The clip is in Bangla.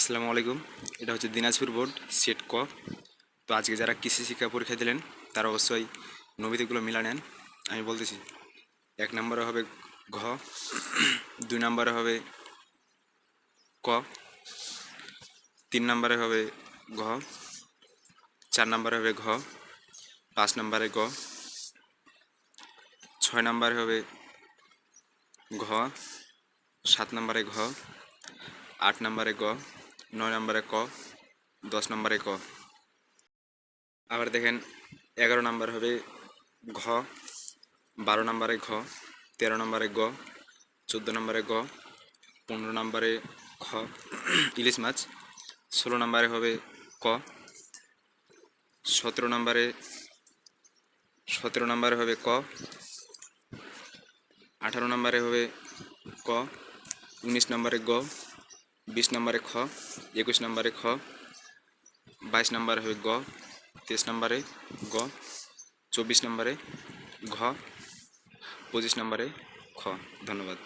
আসসালামু আলাইকুম। এটা হচ্ছে দিনাজপুর বোর্ড, সেট ক। তো আজকে যারা কৃষি শিক্ষা পরীক্ষা দিলেন, তারা অবশ্যই নবীতিগুলো মিলা নেন। আমি বলতেছি, এক নম্বরে হবে ঘ, দুই নম্বরে হবে ক, তিন নম্বরে হবে ঘ, চার নম্বরে হবে ঘ, পাঁচ নম্বরে গ, ছয় নম্বরে হবে ঘ, সাত নম্বরে ঘ, আট নম্বরে গ নয় নম্বরে ক, দশ নম্বরে ক। আবার দেখেন, এগারো নম্বর হবে ঘ, বারো নম্বরে ঘ, তেরো নম্বরে গ, চোদ্দ নম্বরে গ, পনেরো নম্বরে খ, ইলিশ মাছ। ষোলো নম্বরে হবে ক, সতেরো নম্বরে সতেরো নম্বরে হবে ক, আঠারো নম্বরে হবে ক, উনিশ নম্বরে গ বিশ নম্বরে খ, একুশ নম্বরে খ, বাইশ নম্বরে হবে গ, তেইশ নম্বরে গ, চব্বিশ নম্বরে ঘ, পঁচিশ নম্বরে খ। ধন্যবাদ।